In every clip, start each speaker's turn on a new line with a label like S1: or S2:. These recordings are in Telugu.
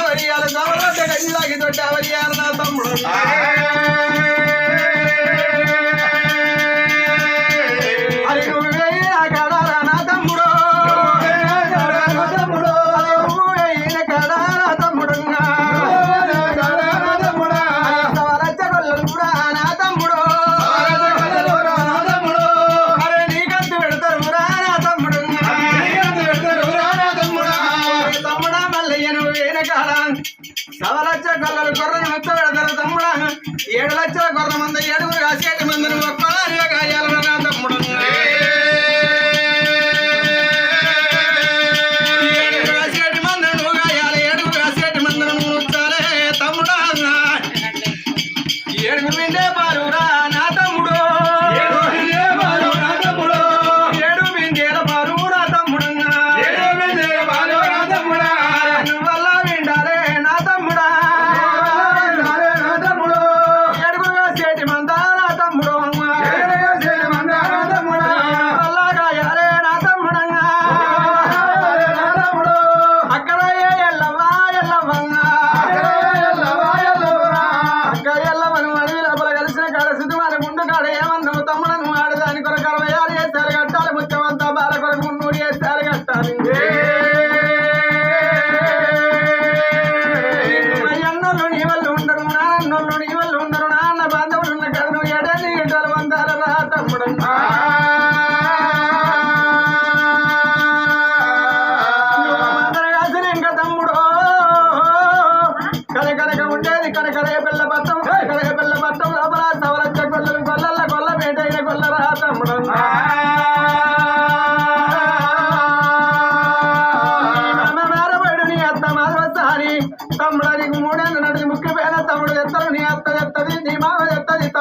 S1: ಅವರಿಯಾದ ಗೌರವ ಇಲ್ಲಾಗಿ ದೊಡ್ಡ ಅವರಿಯಾದ కళ్ళలు కొర్రను ముచ్చబెడతారు తమ్ముడా ఏడు లక్షల కొర్ర మంద ఏడుగురు కాసేటి మందును ఒక్కలా కాయాలి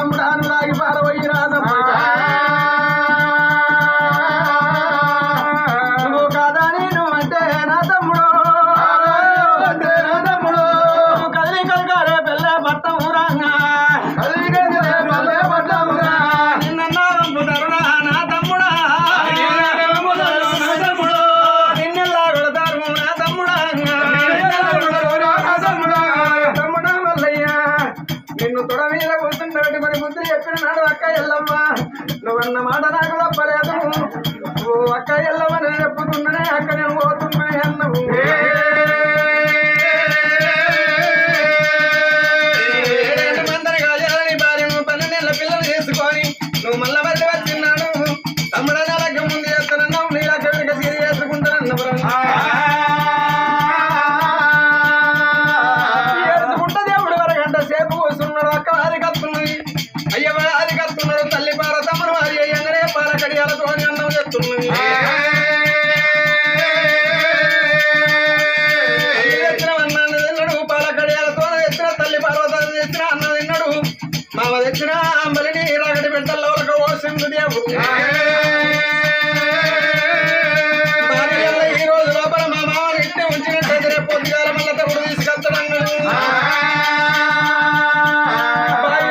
S1: I'm not Ramadan, కూర్చుండబెట్టి మరి ముద్ర ఎక్కడ నాడు అక్క ఎల్లమ్మ. నువ్వన్న మాట నాకు తప్పలేదు ఓ అక్క ఎల్లమ్మ నేను చెప్పుతున్ననే అక్క నేను పోతున్నా అన్నవు. మళ్ళా బట్టి వచ్చిన్నాడు తమ్ముడ నా లగ్గ ముందు చేస్తానన్నావు. నీ లగ్గ సీరి వారందరినీ రగడి బిడ్డల్లోకి పోసింది దేవుడు ఈ రోజు లోపల మా మామని ఉంచినట్టయితే రేపు పొద్దుగాల మళ్ళీ తప్పుడు తీసుకెళ్తాను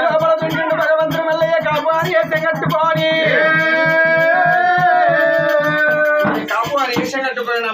S1: లోపల చుట్టూ భగవంతుడు మల్లయ్య కాపాడి వేసే కట్టుకోని. కాపు అని వేసే కట్టుకోయినా